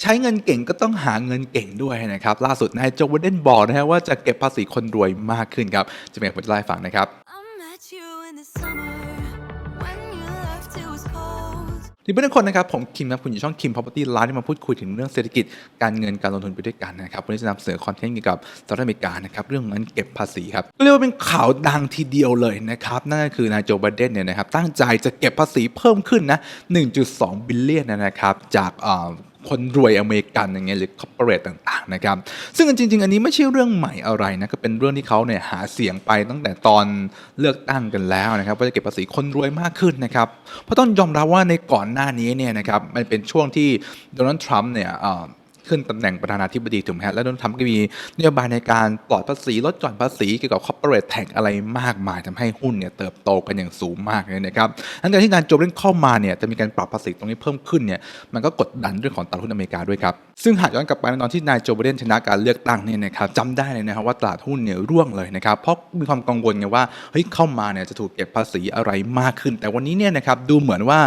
ใช้เงินเก่งก็ต้องหาเงินเก่งด้วยนะครับ ล่าสุดนายโจวเดนบอกนะฮะว่าจะเก็บภาษีคนรวยมากขึ้นครับ จะเป็นผมจะเล่ฟังนะครับทีเพื่อนคนนะครับ ผมคิมนะคุณอยู่ช่องคิม property ร้านที่มาพูดคุยถึงเรื่องเศรษฐกิจการเงินการลงทุนไปด้วยกันนะครับวันนี้จะนำเสนอคอนเทนต์เกี่ยวกับสหรัฐอเมริกานะครับเรื่องเงินเก็บภาษีครับเรียกว่าเป็นข่าวดังทีเดียวเลยนะครับ นั่นก็คือนายโจไบเดนเนี่ยนะครับตั้งใจจะเก็บภาษีเพิ่มขึ้นนะ 1.2 บิลเลียนนะครับจากเอ่อ คนรวยอเมริกันอย่างเงี้ยหรือคอร์ปอเรทต่างๆนะครับซึ่งจริง ๆ อันนี้ไม่ใช่เรื่องใหม่อะไรนะก็เป็นเรื่องที่เขาเนี่ยหาเสียงไปตั้งแต่ตอนเลือกตั้งกันแล้วนะครับว่าจะเก็บภาษีคนรวยมากขึ้นนะครับเพราะต้องยอมรับว่าในก่อนหน้านี้เนี่ยนะครับมันเป็นช่วงที่โดนัลด์ทรัมป์เนี่ย ขึ้นตำแหน่งประธานาธิบดีถูกไหมฮะแล้วโดนทำก็มีนโยบายในการปลอดภาษีลดหย่อนภาษีเกี่ยวกับ corporate tax อะไรมากมายทำให้หุ้นเนี่ยเติบโตกันอย่างสูงมากเลยนะครับหลังจากที่การโจมตีเข้ามาเนี่ยจะมีการปรับภาษีตรงนี้เพิ่มขึ้นเนี่ยมันก็กดดันเรื่องของตลาดหุ้นอเมริกาด้วยครับซึ่งหากย้อนกลับไปในตอนที่นายโจไบเดนชนะการเลือกตั้งเนี่ยนะครับจำได้เลยนะครับว่าตลาดหุ้นเนี่ยร่วงเลยนะครับเพราะมีความกังวลไงว่าเฮ้ยเข้ามาเนี่ยจะถูกเก็บภาษีอะไรมากขึ้น แต่วันนี้เนี่ยนะครับดูเหมือนว่า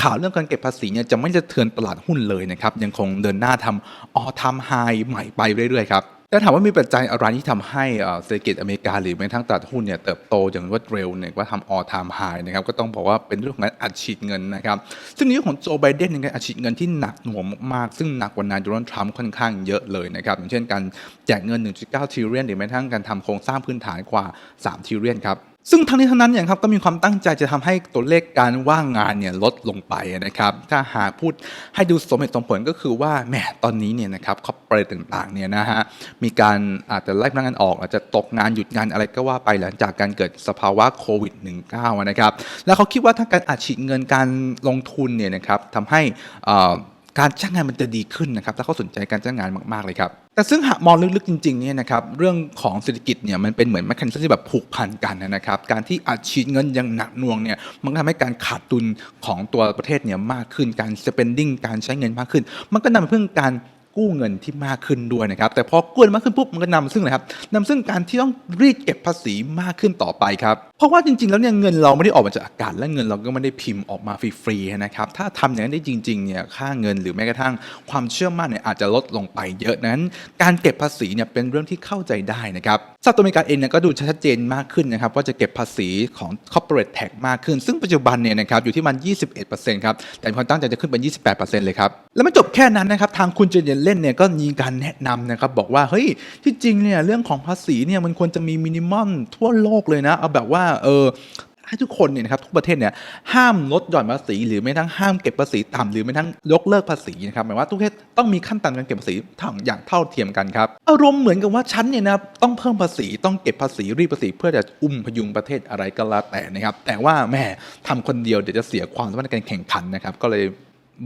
ข่าวเรื่องการเก็บภาษีเนี่ยจะไม่จะเทือนตลาดหุ้นเลยนะครับยังคงเดินหน้าทำ all time high ใหม่ไปเรื่อยๆครับแต่ถามว่ามีปัจจัยอะไรที่ทำให้เศรษฐกิจอเมริกาหรือแม้กระทั่งตลาดหุ้นเนี่ยเติบโตอย่างรวดเร็วเนี่ยว่าทำ all time high นะครับก็ต้องบอกว่าเป็นเรื่องของการอัดฉีดเงินนะครับซึ่งในยุคของโจไบเดนในการอัดฉีดเงินที่หนักหน่วงมากๆซึ่งหนักกว่านายโดนัลด์ทรัมป์ค่อนข้างเยอะเลยนะครับอย่างเช่นการแจกเงิน 1.9ทริลเลียนหรือแม้กระทั่งการทำโครงสร้างพื้นฐานกว่า3ทริลเลียนครับ ซึ่งทั้งนี้ทั้งนั้นเนี่ยครับก็มีความตั้งใจจะทำให้ตัวเลขการว่างงานเนี่ยลดลงไปนะครับ ถ้าหากพูดให้ดูสมเหตุสมผลก็คือว่าแหมตอนนี้เนี่ยนะครับคอร์ปอรทต่างๆเนี่ยนะฮะมีการอาจจะไล่พนักงานออก อาจจะตกงานหยุดงานอะไรก็ว่าไปหลังจากการเกิดสภาวะโควิด -19 นะครับ แล้วเขาคิดว่าถ้าการอัดฉีดเงินการลงทุนเนี่ยนะครับทำให้อ่อ การจ้างงานมันจะดีขึ้นนะครับถ้าเขาสนใจการจ้างงานมากๆเลยครับแต่ซึ่งหากมองลึกๆจริงๆเนี่ยนะครับเรื่องของเศรษฐกิจเนี่ยมันเป็นเหมือนแมคคานิซมที่แบบผูกพันกันนะครับการที่อัดฉีดเงินอย่างหนักหน่วงเนี่ยมันทำให้การขาดดุลของตัวประเทศเนี่ยมากขึ้นการ spending การใช้เงินมากขึ้น มันก็นำไปเพื่อการ กู้เงินที่มากขึ้นด้วยนะครับ แต่พอกู้เงินมากขึ้นปุ๊บมันก็นำซึ่งอะไรครับนำซึ่งการที่ต้องรีดเก็บภาษีมากขึ้นต่อไปครับ เพราะว่าจริงๆ แล้วเนี่ยเงินเราไม่ได้ออกมาจากอากาศและเงินเราก็ไม่ได้พิมพ์ออกมาฟรีๆนะครับ ถ้าทำอย่างนั้นได้จริงๆเนี่ยค่าเงินหรือแม้กระทั่งความเชื่อมั่นเนี่ยอาจจะลดลงไปเยอะนั้น การเก็บภาษีเนี่ยเป็นเรื่องที่เข้าใจได้นะครับ สหรัฐอเมริกาเองเนี่ยก็ดูชัดเจนมากขึ้นนะครับว่าจะเก็บภาษีของ corporate tax มากขึ้น ซึ่งปัจจุบันเนี่ยนะครับอยู่ที่มัน 21%ครับ แต่ความตั้งใจจะขึ้นเป็น 28%เลยครับ แล้วไม่จบแค่นั้นนะครับ ทางคุณเจเนเล่นเนี่ยก็มีการแนะนำนะครับ บอกว่า เฮ้ย ที่จริงเนี่ยเรื่องของภาษีเนี่ยมันควรจะมีมินิมอมทั่วโลกเลยนะ เอาแบบว่าเออ ให้ทุกคนเนี่ยนะครับทุกประเทศเนี่ยห้ามลดหย่อนภาษี หรือไม่ทั้งห้ามเก็บภาษีต่ำหรือไม่ทั้งยกเลิกภาษีนะครับหมายว่าทุกประเทศต้องมีขั้นตอนการเก็บภาษีทั้งอย่างเท่าเทียมกันครับอารมณ์เหมือนกับว่าฉันเนี่ยนะต้องเพิ่มภาษีต้องเก็บภาษีรีบภาษีเพื่อจะอุ้มพยุงประเทศอะไรก็แล้วแต่นะครับแต่ว่าแม่ทำคนเดียวเดี๋ยวจะเสียความสามารถในการแข่งขันนะครับก็เลย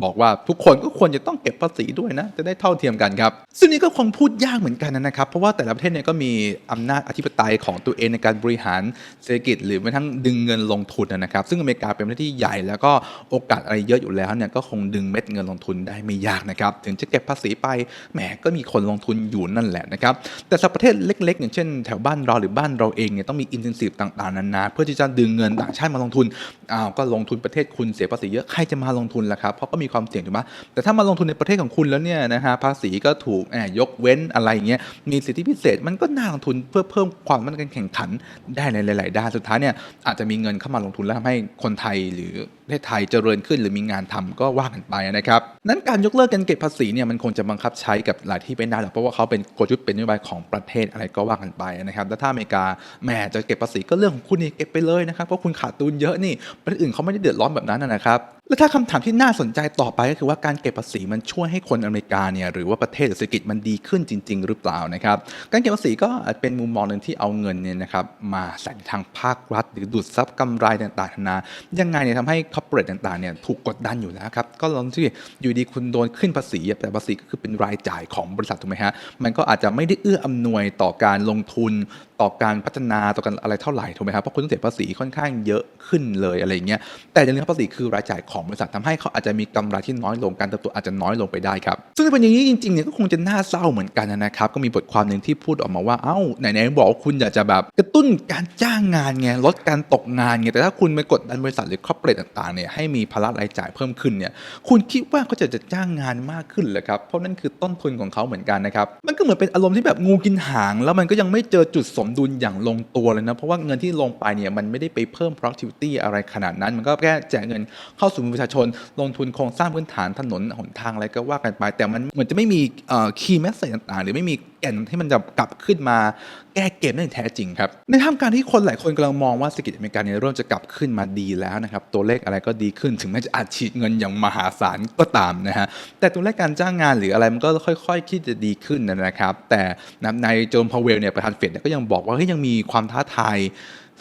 บอกว่าทุกคนก็ควรจะต้องเก็บภาษีด้วยนะ จะได้เท่าเทียมกันครับ ซึ่งนี่ก็คงพูดยากเหมือนกันนะครับ เพราะว่าแต่ละประเทศเนี่ยก็มีอำนาจอธิปไตยของตัวเองในการบริหารเศรษฐกิจ หรือแม้กระทั่งดึงเงินลงทุนนะครับ ซึ่งอเมริกาเป็นประเทศที่ใหญ่แล้วก็โอกาสอะไรเยอะอยู่แล้วเนี่ยก็คงดึงเม็ดเงินลงทุนได้ไม่ยากนะครับ ถึงจะเก็บภาษีไปแหมก็มีคนลงทุนอยู่นั่นแหละนะครับแต่สำหรับประเทศเล็ก ๆ อย่างเช่น แถวบ้านเราหรือบ้านเราเองเนี่ยต้องมีอินเทนซีฟต่างๆนานาเพื่อที่จะดึงเงินต่างชาติมาลงทุนอ้าวก็ลงทุนประเทศคุณเสียภาษีเยอะใครจะมาลงทุนล่ะครับเพราะก็มีความเสี่ยงถูกไหมแต่ถ้ามาลงทุนในประเทศของคุณแล้วเนี่ยนะฮะภาษีก็ถูกแอบยกเว้นอะไรอย่างเงี้ยมีสิทธิพิเศษมันก็น่าลงทุนเพื่อเพิ่มความมั่นคงแข่งขันได้ในหลาย ๆ ด้านสุดท้ายเนี่ยอาจจะมีเงินเข้ามาลงทุนแล้วทำให้คนไทยหรือ ประเทศไทยเจริญขึ้น หรือมีงานทำก็ว่ากันไปนะครับนั้นการยกเลิกการเก็บภาษีเนี่ยมันคงจะบังคับใช้กับหลายที่ไม่ได้หรอกเพราะว่าเขาเป็นกลยุทธ์เป็นนโยบายของประเทศอะไรก็ว่ากันไปนะครับแล้วถ้าอเมริกาแหมจะเก็บภาษีก็เรื่องของคุณนี่เก็บไปเลยนะครับเพราะคุณขาดทุนเยอะนี่ประเทศอื่นเขาไม่ได้เดือดร้อนแบบนั้นนะครับและถ้าคำถามที่น่าสนใจต่อไปก็คือว่าการเก็บภาษีมันช่วยให้คนอเมริกาเนี่ยหรือว่าประเทศเศรษฐกิจมันดีขึ้นจริง ๆ หรือเปล่านะครับการเก็บภาษีก็เป็นมุมมองหนึ่งที่เอาเงินเนี่ยนะครับมาใส่ทางภาครัฐ หรือดูดซับกำไรต่างๆนานายังไงเนี่ยทำให้คอร์ปอเรทต่างๆเนี่ยถูกกดดันอยู่แล้วครับ ก็ลองที่อยู่ดีคุณโดนขึ้นภาษีแต่ภาษีก็คือเป็นรายจ่ายของบริษัทถูกไหมฮะมันก็อาจจะไม่ได้เอื้ออำนวยต่อการลงทุน ต่อการพัฒนาต่อการอะไรเท่าไหร่ถูกไหมครับเพราะคุณต้องเสียภาษีค่อนข้างเยอะขึ้นเลยอะไรเงี้ยแต่อย่าลืมครับภาษีคือรายจ่ายของบริษัททำให้เขาอาจจะมีกำไรที่น้อยลงการเติบโตอาจจะน้อยลงไปได้ครับซึ่งเป็นอย่างนี้จริงๆเนี่ยก็คงจะน่าเศร้าเหมือนกันนะครับก็มีบทความหนึ่งที่พูดออกมาว่าเอ้าไหนๆบอกว่าคุณอยากจะแบบกระตุ้นการจ้างงานไงลดการตกงานไงแต่ถ้าคุณไปกดดันบริษัทหรือครอบครัวต่างๆเนี่ยให้มีภาระรายจ่ายเพิ่มขึ้นเนี่ยคุณคิดว่าเขาจะจะจ้างงานมากขึ้นเหรอครับเพราะนั่นคือต้นทุนของเขาเหมือนกันนะครับมันก็เหมือนเป็นอารมณ์ที่แบบงูกินหาง แล้วมันก็ยังไม่เจอจุดสมดุลอย่างลงตัวเลยนะ เพราะว่าเงินที่ลงไปเนี่ยมันไม่ได้ไปเพิ่ม productivity อะไรขนาดนั้น มันก็แค่แจกเงินเข้าสู่ประชาชน ลงทุนโครงสร้างพื้นฐานถนนหนทางอะไรก็ว่ากันไป แต่มันเหมือนจะไม่มีเอ่อ key message ต่างๆ หรือไม่มีแก่นที่มันจะกลับขึ้นมาแก้เกมได้อย่างแท้จริงครับ ในท่ามกลางที่คนหลายคนกำลังมองว่าเศรษฐกิจอเมริกาเนี่ยเริ่มจะกลับขึ้นมาดีแล้วนะครับ ตัวเลขอะไรก็ดีขึ้น ถึงแม้จะอัดฉีดเงินอย่างมหาศาลก็ตามนะฮะ แต่ตัวเลขการจ้างงานหรืออะไรมันก็ค่อยๆ ที่จะดีขึ้นนะครับ แต่ในโจมพาวเวลเนี่ยประธานเฟดเนี่ยก็ยังบอกว่าเฮ้ยยังมีความท้าทาย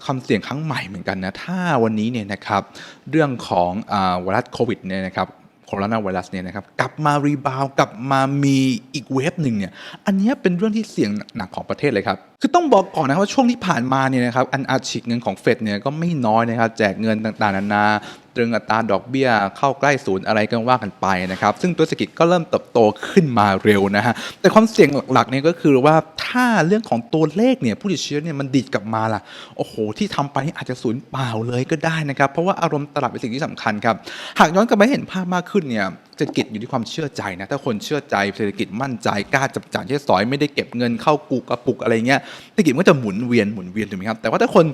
ความเสี่ยงครั้งใหม่เหมือนกันนะ ถ้าวันนี้เนี่ยนะครับ เรื่องของอไวรัสโควิดเนี่ยนะครับ โคโรนาไวรัสเนี่ยนะครับกลับมารีบาวกลับมามีอีกเวฟหนึ่งเนี่ยอันนี้เป็นเรื่องที่เสี่ยงหนักของประเทศเลยครับ คือต้องบอกก่อนนะครับว่าช่วงที่ผ่านมาเนี่ยนะครับอันอัดฉีดเงินของเฟดเนี่ยก็ไม่น้อยนะครับแจกเงินต่างๆนานาตรึงอัตราดอกเบี้ยเข้าใกล้ศูนย์อะไรกันว่ากันไปนะครับ ซึ่งตัวเศรษฐกิจก็เริ่มเติบโตขึ้นมาเร็วนะฮะแต่ความเสี่ยงหลักๆเนี่ยก็คือว่าถ้าเรื่องของตัวเลขเนี่ยผู้ติดเชื้อเนี่ยมันดีดกลับมาล่ะโอ้โห ที่ทำไปนี่อาจจะสูญเปล่าเลยก็ได้นะครับเพราะว่าอารมณ์ตลาดเป็นสิ่งที่สำคัญครับหากย้อนกลับไปเห็นภาพมากขึ้นเนี่ยเศรษฐกิจอยู่ที่ความเชื่อใจนะถ้าคนเชื่อใจเศรษฐกิจมั่นใจกล้าจับจ่ายใช้สอยไม่ได้เก็บเงินเข้ากูกระปุกอะไรเงี้ยเศรษฐกิจก็จะหมุนเวียนหมุนเวียนถูกไหมครับแต่ว่าถ้าคน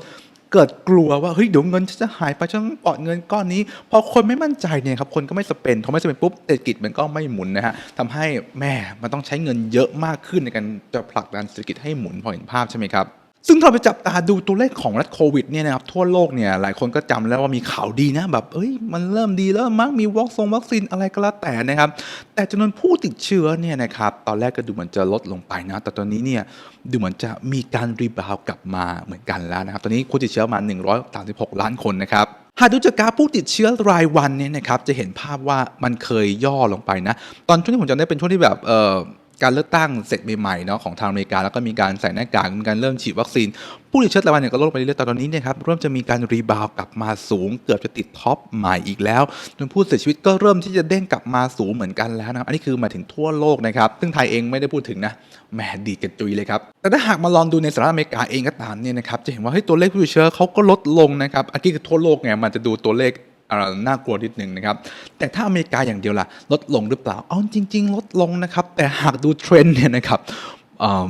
เกิดกลัวว่าเฮ้ยเดี๋ยวเงินจะหายไปฉันต้องปลอดเงินก้อนนี้พอคนไม่มั่นใจเนี่ยครับคนก็ไม่สเปนพอไม่สเปนปุ๊บเศรษฐกิจมันก็ไม่หมุนนะฮะทำให้แม่มันต้องใช้เงินเยอะมากขึ้นในการจะผลักดันเศรษฐกิจให้หมุนพอเห็นภาพใช่ไหมครับ ซึ่งถ้าเราไปจับตาดูตัวเลขของรัฐโควิดเนี่ยนะครับทั่วโลกเนี่ยหลายคนก็จำแล้วว่ามีข่าวดีนะแบบเอ้ยมันเริ่มดีแล้วมั้งมีวัคซงวัคซีนอะไรก็แล้วแต่นะครับ แต่จำนวนผู้ติดเชื้อเนี่ยนะครับตอนแรกก็ดูเหมือนจะลดลงไปนะ แต่ตอนนี้เนี่ยดูเหมือนจะมีการรีบาวกลับมาเหมือนกันแล้วนะครับ ตอนนี้ผู้ติดเชื้อมา 136 ล้านคนนะครับหากดูจากกราฟผู้ติดเชื้อรายวันเนี่ยนะครับจะเห็นภาพว่ามันเคยย่อลงไปนะ ตอนช่วงที่ผมจำได้เป็นช่วงที่แบบเออ การเลือกตั้งเสร็จใหม่ๆเนาะของทางอเมริกาแล้วก็มีการใส่หน้ากากมีการเริ่มฉีดวัคซีน ผู้ติดเชื้อรายวันเนี่ยก็ลดไปเรื่อยๆแต่ตอนนี้เนี่ยครับเริ่มจะมีการรีบาวด์กลับมาสูง เกือบจะติดท็อปใหม่อีกแล้วจนผู้เสียชีวิตก็เริ่มที่จะเด้งกลับมาสูงเหมือนกันแล้วนะครับอันนี้คือมาถึงทั่วโลกนะครับซึ่งไทยเองไม่ได้พูดถึงนะแหมดีกันจุยเลยครับแต่ถ้าหากมาลองดูในสหรัฐอเมริกาเองก็ตามเนี่ยนะครับจะเห็นว่าเฮ้ยตัวเลขผู้ติดเชื้อเขาก็ลดลงนะครับอันนี้คือทั่วโลกไงมันจะดูตัวเลข น่ากลัวนิดหนึ่งนะครับแต่ถ้าอเมริกาอย่างเดียวล่ะลดลงหรือเปล่าเอาจริง ๆ ลดลงนะครับแต่หากดูเทรนด์เนี่ยนะครับ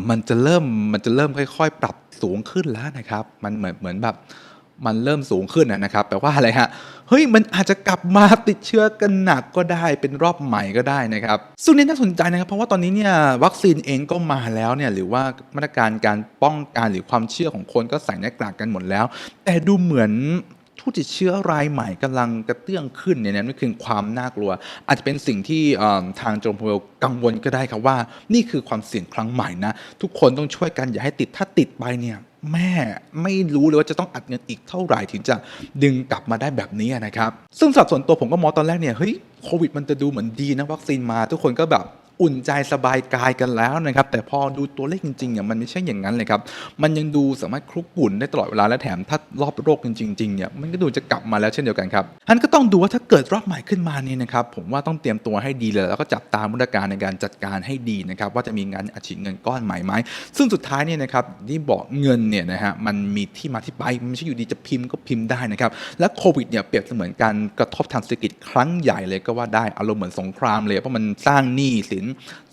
มันจะเริ่มมันจะเริ่มค่อย ๆ ปรับสูงขึ้นแล้วนะครับ มันเหมือนเหมือนแบบมันเริ่มสูงขึ้นนะนะครับแปลว่าอะไรฮะเฮ้ยมันอาจจะกลับมาติดเชื้อกันหนักก็ได้เป็นรอบใหม่ก็ได้นะครับซึ่งนี่น่าสนใจนะครับ เพราะว่าตอนนี้เนี่ยวัคซีนเองก็มาแล้วเนี่ยหรือว่ามาตรการการป้องกันหรือความเชื่อของคนก็ใส่หน้ากากกันหมดแล้ว แต่ดูเหมือน ผู้ติดเชื้อรายใหม่กำลังกระเตื้องขึ้นเนี่ยนั่นคือความน่ากลัว อาจจะเป็นสิ่งที่ทางโจมพลกังวลก็ได้ครับว่า นี่คือความเสี่ยงครั้งใหม่นะ ทุกคนต้องช่วยกันอย่าให้ติดถ้าติดไปเนี่ยแม่ไม่รู้เลยว่าจะต้องอัดเงินอีกเท่าไหร่ถึงจะดึงกลับมาได้แบบนี้นะครับ ซึ่งสับส่วนตัวผมก็มองตอนแรกเนี่ยเฮ้ยโควิดมันจะดูเหมือนดีนะวัคซีนมา ทุกคนก็แบบ อุ่นใจสบายกายกันแล้วนะครับแต่พอดูตัวเลขจริงๆเนี่ยมันไม่ใช่อย่างนั้นเลยครับมันยังดูสามารถคลุกกุ่นได้ตลอดเวลาและแถมถ้ารอบโรคจริงๆเนี่ยมันก็ดูจะกลับมาแล้วเช่นเดียวกันครับอันก็ต้องดูว่าถ้าเกิดรอบใหม่ขึ้นมาเนี่ยนะครับผมว่าต้องเตรียมตัวให้ดีเลยแล้วก็จับตามมาตรการในการจัดการให้ดีนะครับว่าจะมีงานอัดฉีดเงินก้อนใหม่ไหมซึ่งสุดท้ายเนี่ยนะครับที่บอกเงินเนี่ยนะฮะมันมีที่มาที่ไปมันไม่ใช่อยู่ดีจะพิมพ์ก็พิมพ์ได้นะครับและโควิดเนี่ยเปรียบเสมือนการกระทบทางเศรษฐกิจครั้งใหญ่เลยก็ว่าได้อารมณ์เหมือนสงครามเลยเพราะมันสร้างหนี้สิน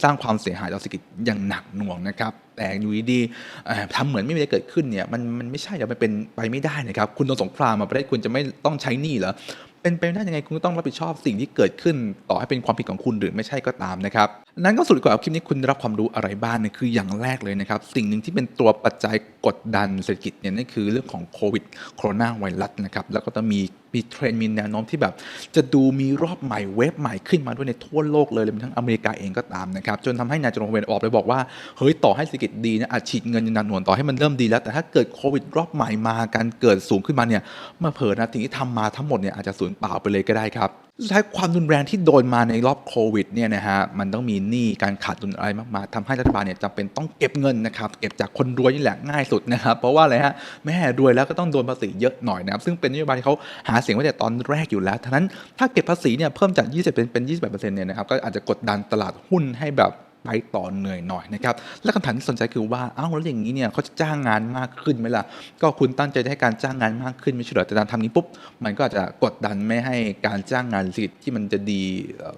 สร้างความเสียหายต่อเศรษฐกิจอย่างหนักหน่วงนะครับแต่อยู่ดีๆทำเหมือนไม่มีอะไรเกิดขึ้นเนี่ยมันมันไม่ใช่อะมันเป็นไปไม่ได้นะครับคุณโดนสงครามมาประเทศคุณจะไม่ต้องใช้หนี้เหรอเป็นไปไม่ได้ยังไงคุณต้องรับผิดชอบสิ่งที่เกิดขึ้น ต่อให้เป็นความผิดของคุณหรือไม่ใช่ก็ตามนะครับนั้นก็สุดกว่าคลิปนี้คุณได้รับความรู้อะไรบ้างเนี่ยคืออย่างแรกเลยนะครับ สิ่งหนึ่งที่เป็นตัวปัจจัยกดดันเศรษฐกิจเนี่ยนั่นคือเรื่องของโควิดโคโรนาไวรัสนะครับแล้วก็จะมีมีเทรนด์มีแนวโน้มที่แบบ จะดูมีรอบใหม่เวฟใหม่ขึ้นมาด้วยในทั่วโลกเลยเลยทั้งอเมริกาเองก็ตามนะครับ จนทำให้นายจรงเวนออกไปบอกว่า เฮ้ย ต่อให้เศรษฐกิจดีนะอาจฉีดเงินยันหนักหน่วงต่อให้มันเริ่มดีแล้ว แต่ถ้าเกิดโควิดรอบใหม่มาการเกิดสูงขึ้นมาเนี่ยมาเผลอนะสิ่งที่ทำมาทั้งหมดเนี่ยอาจจะสูญเปล่าไปเลยก็ได้ครับ สุดท้ายความรุนแรงที่โดนมาในรอบโควิดเนี่ยนะฮะมันต้องมีหนี้การขาดดุลอะไรมากมายทำให้รัฐบาลเนี่ยจำเป็นต้องเก็บเงินนะครับเก็บจากคนรวยนี่แหละง่ายสุดนะครับเพราะว่าอะไรฮะแม่รวยแล้วก็ต้องโดนภาษีเยอะหน่อยนะครับซึ่งเป็นนโยบายที่เขาหาเสียงไว้แต่ตอนแรกอยู่แล้วทั้นั้นถ้าเก็บภาษีเนี่ยเพิ่มจาก 20 เป็นเป็น28%เนี่ยนะครับก็อาจจะกดดันตลาดหุ้นให้แบบ ไปต่อเหนื่อยหน่อยนะครับ และคำถามที่สนใจคือว่าอ้าวแล้วอย่างนี้เนี่ยเขาจะจ้างงานมากขึ้นไหมล่ะ ก็คุณตั้งใจจะให้การจ้างงานมากขึ้นไม่ใช่หรอแต่การทำนี้ปุ๊บ มันก็อาจจะกดดันไม่ให้การจ้างงานสิทธิ์ที่มันจะดี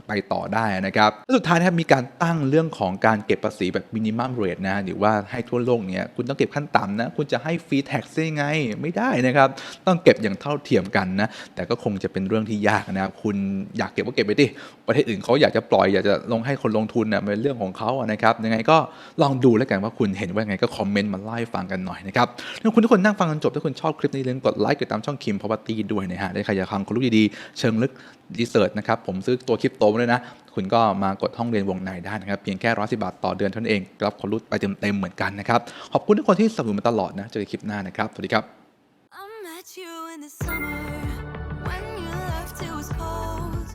ไปต่อได้นะครับและสุดท้ายนะครับมีการตั้งเรื่องของการเก็บภาษีแบบมินิมัมเรทนะหรือว่าให้ทั่วโลกเนี่ยคุณต้องเก็บขั้นต่ำนะคุณจะให้ฟรีแท็กซ์ได้ไงไม่ได้นะครับ ต้องเก็บอย่างเท่าเทียมกันนะแต่ก็คงจะเป็นเรื่องที่ยากนะครับคุณอยากเก็บก็เก็บไปดิประเทศอื่นเขาอยากจะปล่อยอยากจะลงให้คนลงทุนนะเป็นเรื่องของเขาอะนะครับยังไงก็ลองดูแล้วกันว่าคุณเห็นว่ายังไงก็คอมเมนต์มาเล่าให้ฟังกันหน่อยนะครับถ้าคุณทุกคนนั่งฟังกันจบถ้าคุณชอบคลิปนี้อย่าลืมกดไลค์กดติดตามช่องคิมพอพตี้ด้วยนะฮะและใครอยากฟังความรู้ดีๆเชิงลึกรีเสิร์ชนะครับผมซื้อตัวคลิปโตมาด้วยนะคุณก็มากดห้องเรียนวงในได้นะครับเพียงแค่ร้อยสิบาทต่อเดือนเท่านั้นเองรับความรู้ไปเต็มๆเหมือนกันนะครับขอบคุณทุกคนที่สนับสนุนมาตลอดนะเจอกันคลิปหน้านะครับสวัสดีครับ